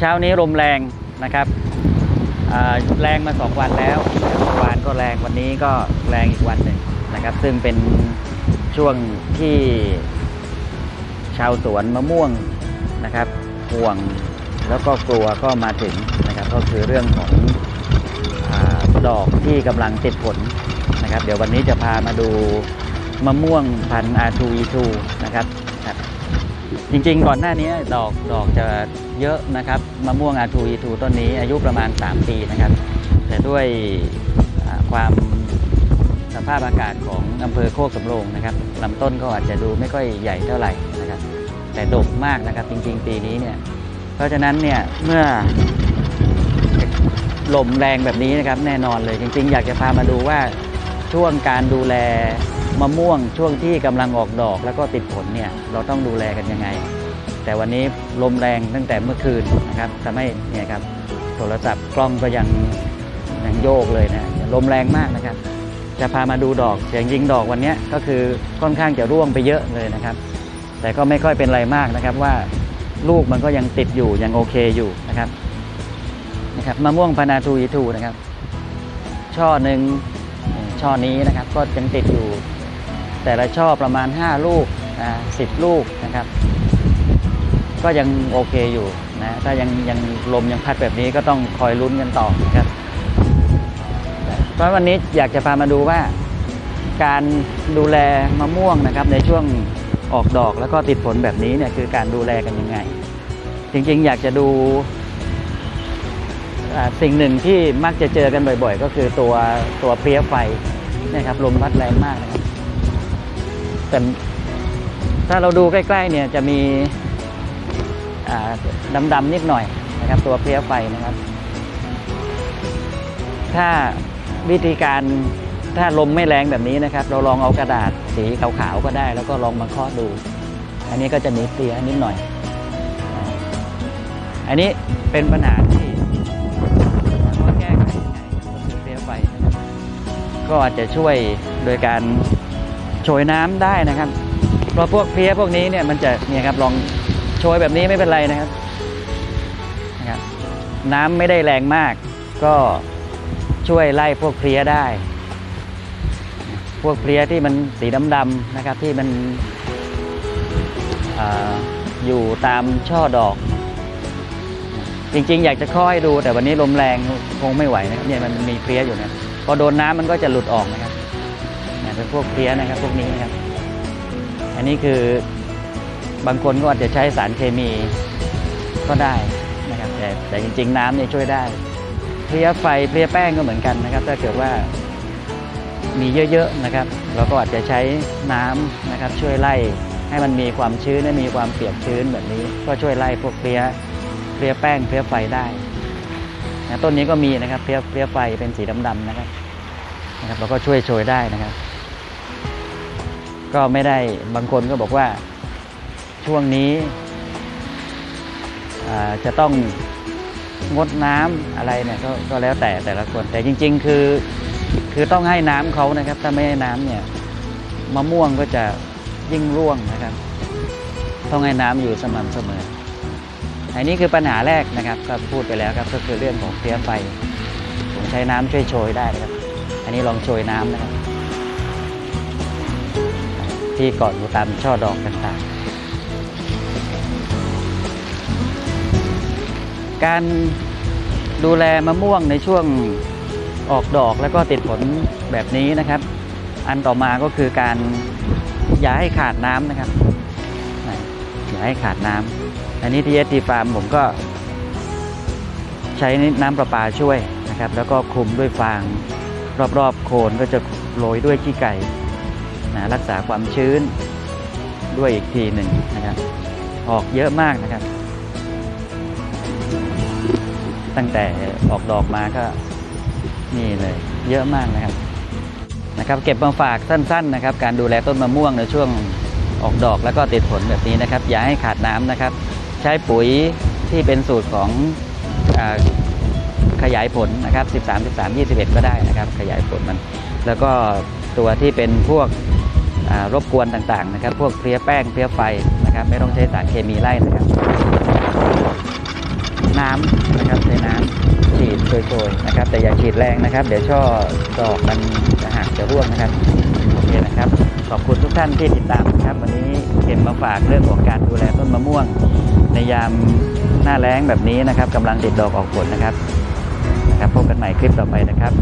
เช้านี้ลมแรงนะครับแรงมาสองวันแล้วเมื่อวานก็แรงวันนี้ก็แรงอีกวันหนึ่งนะครับ ซึ่งเป็นช่วงที่ชาวสวนมะม่วงนะครับห่วงแล้วก็กลัวก็มาถึงนะครับ ก็คือเรื่องของอดอกที่กำลังติดผลนะครับ เดี๋ยววันนี้จะพามาดูมะม่วงพันธุ์ R2E2 นะครับครับ จริงๆ ก่อนหน้านี้ดอกดอกจะเยอะนะครับมะม่วงอาทูอีทูต้นนี้อายุประมาณ 3 ปีนะครับ แต่ด้วยความสภาพอากาศของอำเภอโคกสำโรงนะครับลำต้นก็อาจจะดูไม่ค่อยใหญ่เท่าไหร่นะครับ แต่ดกมากนะครับจริงๆ ปีนี้เนี่ยเพราะฉะนั้นเนี่ยเมื่อลมแรงแบบนี้นะครับแน่นอนเลยจริง ๆ อยากจะพามาดูว่าช่วงการดูแล มะม่วงช่วงที่กำลังออกดอกแล้วก็ติดผลเนี่ยเราต้องดูแลกันยังไง แต่วันนี้ลมแรงตั้งแต่เมื่อคืนนะครับทำให้เนี่ยครับโทรศัพท์กล้องก็ยังยังโยกเลยนะลมแรงมากนะครับ จะพามาดูดอกเสียงยิงดอกวันเนี้ยก็คือค่อนข้างจะร่วงไปเยอะเลยนะครับ แต่ก็ไม่ค่อยเป็นไรมากนะครับว่าลูกมันก็ยังติดอยู่ยังโอเคอยู่นะครับนะครับมะม่วงพานาทูอีทูนะครับ ช่อหนึ่งช่อนี้นะครับก็ยังติดอยู่ แต่ละช่อประมาณ 5 ลูกสิบลูกนะครับ ก็ยังโอเคอยู่นะถ้ายังยังลมยังพัดแบบนี้ก็ต้องคอยลุ้นกันต่อนะครับเพราะวันนี้อยากจะพามาดูว่าการดูแลมะม่วงนะครับในช่วงออกดอกแล้วก็ติดผลแบบนี้เนี่ยคือการดูแลกันยังไง จริงๆ อยากจะดูสิ่งหนึ่งที่มักจะเจอกันบ่อยๆ ก็คือตัวตัวเพลี้ยไฟนะครับลมพัดแรงมากนะครับ แต่ถ้าเราดูใกล้ๆเนี่ยจะมีดำๆนิดหน่อยนะครับ ตัวเพลี้ยไฟนะครับ ถ้าวิธีการถ้าลมไม่แรงแบบนี้นะครับ เราลองเอากระดาษสีขาวๆก็ได้ แล้วก็ลองมาเคาะดู อันนี้ก็จะมีเตียนิดหน่อย อันนี้เป็นปัญหาที่ถามว่าแก้ไขยังไงก็คือเตียไฟก็อาจจะช่วยโดยการ โชยน้ำได้นะครับ เพราะพวกเพลี้ยพวกนี้เนี่ยมันจะเนี่ยครับลองโชยแบบนี้ไม่เป็นไรนะครับนะครับ น้ำไม่ได้แรงมาก ก็ช่วยไล่พวกเพลี้ยได้ พวกเพลี้ยที่มันสีดำๆนะครับที่มันออยู่ตามช่อดอก จริงๆ อยากจะค่อยดูแต่วันนี้ลมแรงคงไม่ไหวนะครับเนี่ยมันมีเพลี้ยอยู่นะพอโดนน้ำมันก็จะหลุดออกนะครับ เนี่ยเป็นพวกเพลี้ยนะครับพวกนี้นะครับ อันนี้คือบางคนก็อาจจะใช้สารเคมีก็ได้นะครับแต่แต่จริง ๆ น้ำเนี่ยช่วยได้เพลี้ยไฟเพลี้ยแป้งก็เหมือนกันนะครับ ถ้าเกิดว่ามีเยอะๆนะครับ เราก็อาจจะใช้น้ำนะครับ ช่วยไล่ให้มันมีความชื้นและมีความเปียกชื้นแบบนี้ ก็ช่วยไล่พวกเพลี้ยเพลี้ยแป้งเพลี้ยไฟได้นะต้นนี้ก็มีนะครับเพลี้ยเพลียไฟเป็นสีดำๆนะครับนะครับเราก็ช่วยโชยได้นะครับ ก็ไม่ได้บางคนก็บอกว่าช่วงนี้จะต้องงดน้ำอะไรเนี่ยกก็แล้วแต่แต่ละคน แต่จริง ๆ คือคือต้องให้น้ำเขานะครับ ถ้าไม่ให้น้ำเนี่ยมะม่วงก็จะยิ่งร่วงนะครับ ต้องให้น้ำอยู่สม่ำเสมอ อันนี้คือปัญหาแรกนะครับก็พูดไปแล้วครับก็คือเรื่องของเพี้ยไฟผมใช้น้ำช่วยโชยได้นะครับ อันนี้ลองโชยน้ำนะครับ ที่เกาะอยู่ตามช่อดอกต่างๆ การดูแลมะม่วงในช่วงออกดอกแล้วก็ติดผลแบบนี้นะครับ อันต่อมาก็คือการอย่าให้ขาดน้ำนะครับ อย่าให้ขาดน้ำอันนี้ที่เอทีฟาร์มผมก็ใช้น้ำประปาช่วยนะครับ แล้วก็คลุมด้วยฟางรอบๆ โคนก็จะโรยด้วยขี้ไก่ นะรักษาความชื้นด้วยอีกทีหนึ่งนะครับ ออกเยอะมากนะครับ ตั้งแต่ออกดอกมาก็นี่เลยเยอะมากนะครับนะครับ เก็บมาฝากสั้น ๆ นะครับ การดูแลต้นมะม่วงในช่วงออกดอกแล้วก็ติดผลแบบนี้นะครับ อย่าให้ขาดน้ำนะครับ ใช้ปุ๋ยที่เป็นสูตรของอขยายผลนะครับ 13 13 21 ก็ได้นะครับ ขยายผลมัน แล้วก็ตัวที่เป็นพวก รบกวนต่างๆนะครับ พวกเพลี้ยแป้งเพลี้ยไฟนะครับ ไม่ต้องใช้สารเคมีไล่นะครับ น้ำนะครับใช้น้ำฉีดโชยๆนะครับ แต่อย่าฉีดแรงนะครับ เดี๋ยวช่อดอกมันจะหักจะร่วงนะครับโอเคนะครับ ขอบคุณทุกท่านที่ติดตามนะครับ วันนี้เก็บมาฝากเรื่องของการดูแลต้นมะม่วง ในยามหน้าแล้งแบบนี้นะครับกำลังติดดอกออกผลนะครับนะครับพบกันใหม่คลิปต่อไปนะครับ